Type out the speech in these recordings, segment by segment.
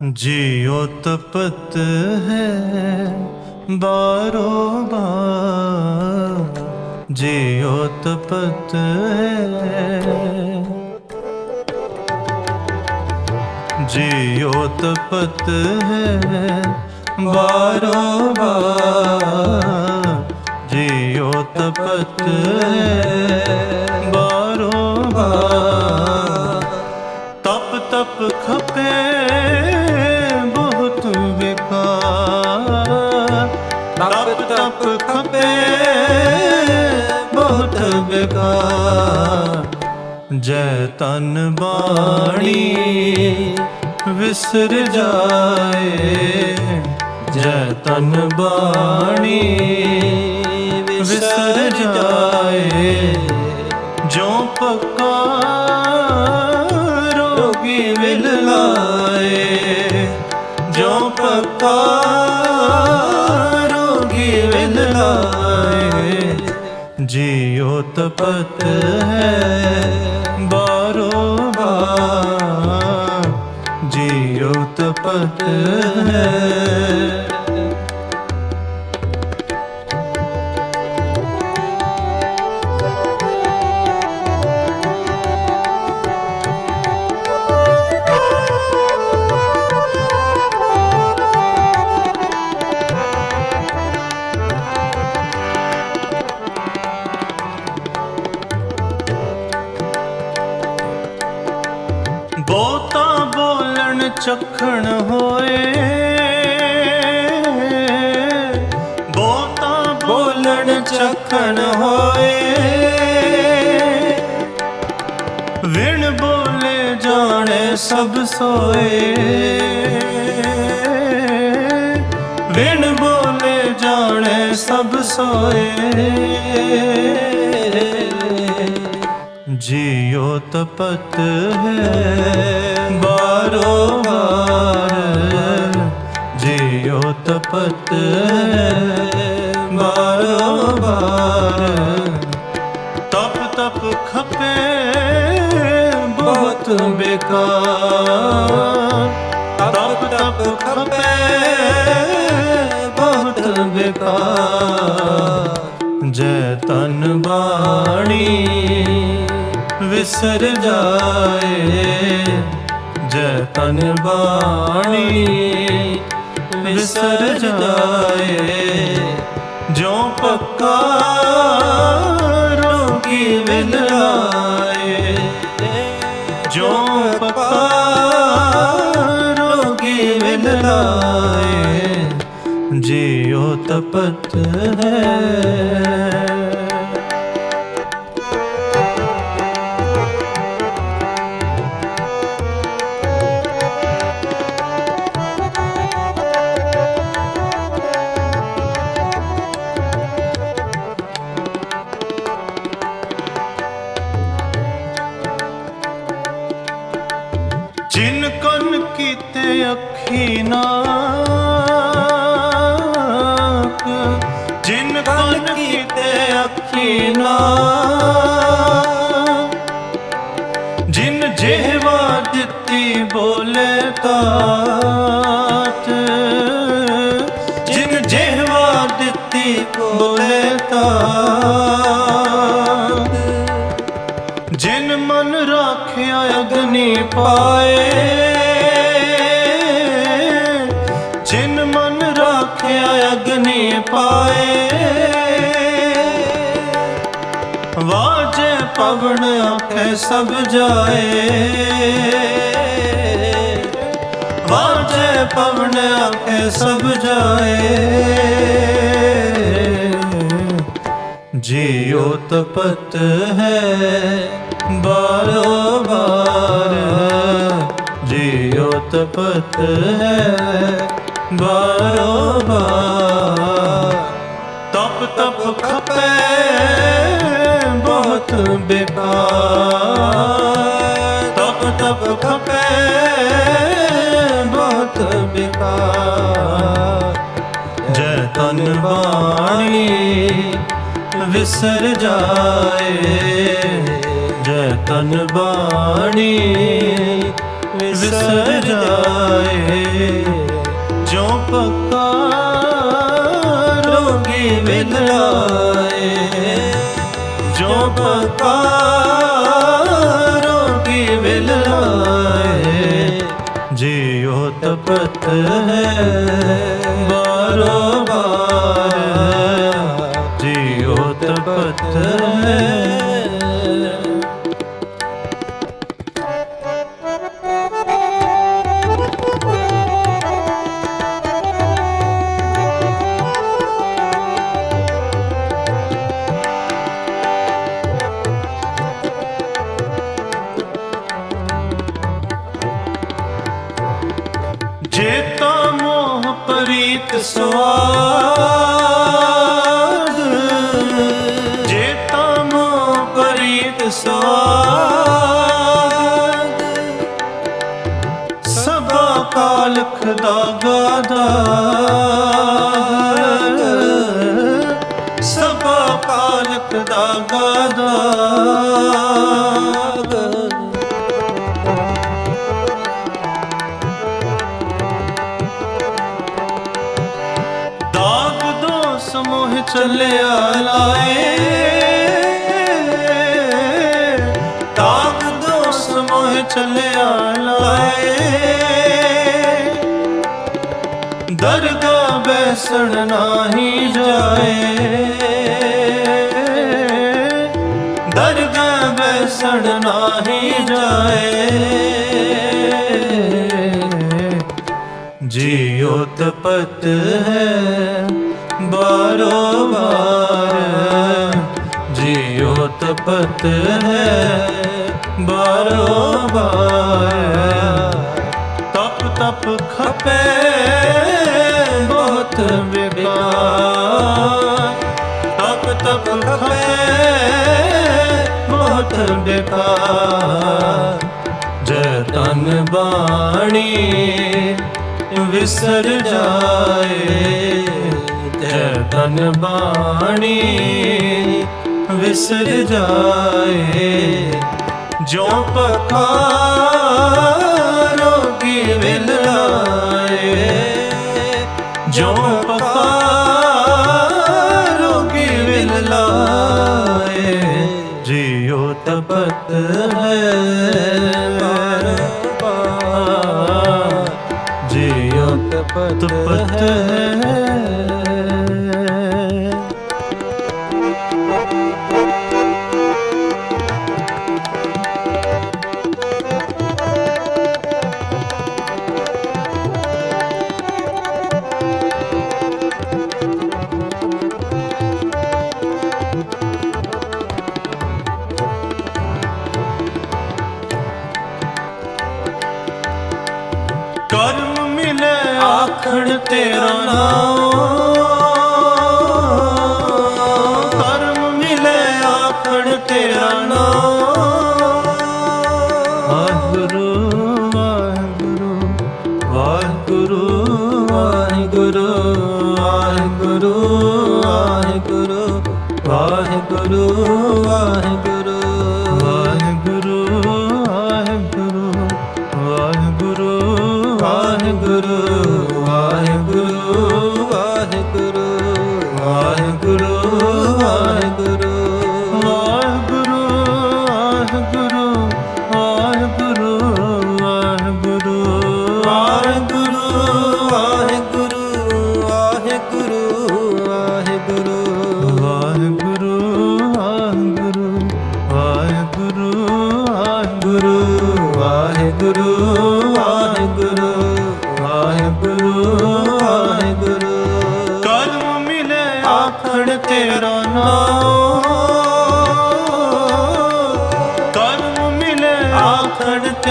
ਜਿਉ ਤਪਤ ਹੈ ਬਾਰੋ ਬਾਰ ਜਿਉ ਤਪਤ ਹੈ। ਜਿਉ ਤਪਤ ਹੈ ਬਾਰੋ ਬਾਰ ਜਿਉ ਤਪਤ ਹੈ ਬਾਰੋ ਬਾਰ। ਤਪ ਤਪ ਖਪੇ ਜੈ ਤਨ ਬਾਣੀ ਵਿਸਰ ਜਾਏ। ਜੈ ਤਨ ਬਾਣੀ ਵਿਸਰ ਜਾਏ। ਜੋ ਪੱਕਾ ਰੋਗੀ ਮਿਲ ਲਾਏ। ਜੋ ਪੱਕਾ ਰੋਗੀ ਮਿਲ ਲਾਏ। ਜਿਉ ਤਪਤ ਹੈ ਬਾਰੋ ਬਾਰ ਜਿਉ ਤਪਤ ਹੈ ਚਖਣ ਹੋਏ। ਬਹੁਤਾ ਬੋਲਣ ਚਖਣ ਹੋਏ। ਵਿਣ ਬੋਲੇ ਜਾਣੇ ਸਭ ਸੋਏ। ਵਿਣ ਬੋਲੇ ਜਾਣੇ ਸਭ ਸੋਏ। ਜਿਉ ਤਪਤ ਹੈ। ਬਾਰੋ ਬਾਰ ਜਿਉ ਤਪਤ ਹੈ। ਬਾਰੋ ਬਾਰ ਤਪ ਤਪ ਖਪੇ, ਬਹੁਤ ਬੇਕਾਰ। ਤਪ ਤਪ ਖਪੇ, ਬਹੁਤ ਬੇਕਾਰ। ਜੈ ਤਨ ਬਾਣੀ। ਵਿਸਰ ਜਾਏ, ਜੈ ਤਨ ਬਾਣੀ ਵਿਸਰ ਜਾਏ। ਜੋ ਪੱਕਾ ਰੋਗੀ ਮਿਲ ਲਾਏ ਜੋ ਪੱਕਾ ਰੋਗੀ ਮਿਲ ਲਾਏ ਜਿਉ ਤਪਤ ਹੈ ਕਨ ਕੀਤੇ ਅੱਖੀ ਨਾਕ ਜਿਨ ਕਨ ਕੀਤੇ ਅੱਖੀ ਨਾਕ ਜਿਨ ਜਿਹਵਾ ਦਿੱਤੀ ਬੋਲੇ ਤਾਤ ਜਿਨ ਜਿਹਵਾ ਦਿੱਤੀ ਬੋਲੇ ਤਾਤ ਜਿਨ ਮਨ ਰਾਖਿਆ ਅਗਨੀ ਪਾਏ। ਵਾਜੇ ਪਵਨ ਆਖੇ ਸਭ ਜਾਏ। ਵਾਜੇ ਪਵਨ ਆਖੇ ਸਭ ਜਾਏ। ਜਿਉ ਤਪਤ ਹੈ ਬਾਰੋ ਬਾਰ। ਜਿਉ ਤਪਤ ਹੈ ਬਾਰੋ ਬਾਰ। ਤਪ ਤਪ ਖਪੇ ਬਹੁਤ ਬੇਕਾਰ ਤਪ ਤਪ ਖਪੇ ਬਹੁਤ ਬੇਕਾਰ ਜੈ ਤਨ ਬਾਣੀ ਵਿਸਰ ਜਾਏ। ਜੈ ਤਨ ਬਾਣੀ ਵਿਸਰ ਜਾਏ। ਜੋ ਪੱਕਾ ਰੋਗੀ ਮਿਲਾਏ। ਜੋ ਪੱਕਾ ਰੋਗੀ ਮਿਲਾਏ ਜਿਉ ਤਪਤ ਹੈ ਬਾਰੋ ਬਾਰ। ਜਿਉ ਤਪਤ ਹੈ ਸਵਾਦ। ਜੇਤਾ ਮੋਹ ਪ੍ਰੀਤ ਸਵਾਦ ਸਭਾ ਕਾਲਖ ਦਾ ਗਾਦਾ ਚੱਲਿਆ ਲਾਏ। ਦਾਗ ਦੋਸ ਮੋਹ ਚੱਲਿਆ ਲਾਏ। ਦਰਗਾ ਬੈਸਣ ਨਾਹੀ ਜਾਏ। ਦਰਗਾ ਬੈਸਣ ਨਾਹੀ ਜਾਏ। ਜਿਉ ਤਪਤ ਹੈ। ਬਾਰੋ ਬਾਰ ਜਿਉ ਤਪਤ ਹੈ ਬਾਰੋ ਤਪ ਤਪ ਖਪੇ ਬਹੁਤ ਬੇਕਾਰ ਤਪ ਤਪ ਖਪੇ ਬਹੁਤ ਬੇਕਾਰ ਜੈ ਤਨ ਬਾਣੀ ਵਿਸਰ ਜਾਏ। ਤਨ ਬਾਣੀ, ਵਿਸਰ ਜਾਏ। ਜੋ ਪਖਾਰੋ ਕੀ ਵਿਲਾਏ ਜੋ ਪਖਾਰੋ ਕੀ ਵਿਲਾਏ ਜਿਉ ਤਪਤ ਹੈ ਬਾਰ ਬਾਰ ਜਿਉ ਤਪਤ ਹੈ ਆਖਣ ਤੇਰਾ ਨਾਮ।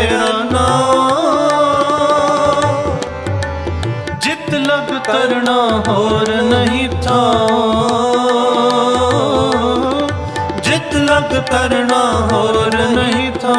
ਤੇਰਾ ਨਾਮ ਜਿਤ ਲਗ ਕਰਨਾ ਹੋਰ ਨਹੀਂ ਥਾ। ਜਿਤ ਲਗ ਕਰਨਾ ਹੋਰ ਨਹੀਂ ਥਾ।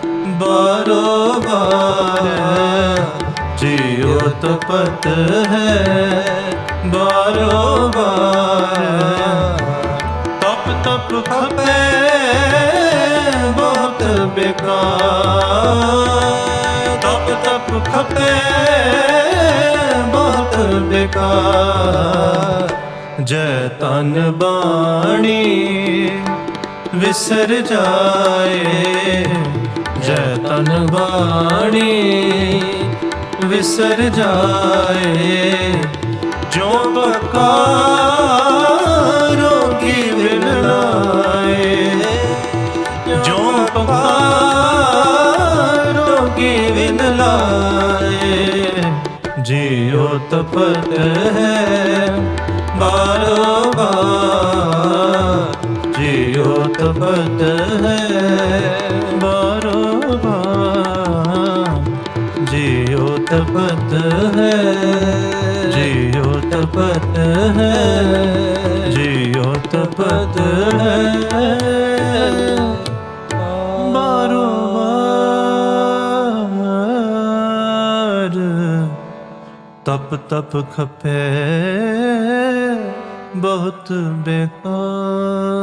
ਬਾਰੋ ਬਾਰ ਜਿਉ ਤਪਤ ਹੈ। ਬਾਰੋ ਬਾਰ ਤਪ ਤਪ ਖਪੇ, ਬਹੁਤ ਬੇਕਾਰ। ਤਪ ਤਪ ਖਪੇ, ਬਹੁਤ ਬੇਕਾਰ। ਜੈ ਤਨ ਬਾਣੀ ਵਿਸਰ ਜਾਏ। ਜੈ ਤਨ ਬਾਣੀ ਵਿਸਰ ਜਾਏ। ਜੋ ਬਕਾਰੋਗੀ ਵਿਨ ਲਾਏ। ਜੋ ਪਕਾਰੋਗੀ ਵਿਨ ਲਾਏ। ਜਿਉ ਤਪਤ ਹੈ ਬਾਰੋ ਬਾਰ। ਜਿਉ ਤਪਤ ਹੈ ਤਪਤ ਹੈ, ਜਿਉ ਤਪਤ ਹੈ, ਜਿਉ ਤਪਤ ਹੈ। ਮਾਰੋ ਬਾਰ ਤਪ ਤਪ ਖਪੇ, ਬਹੁਤ ਬੇਕਾਰ।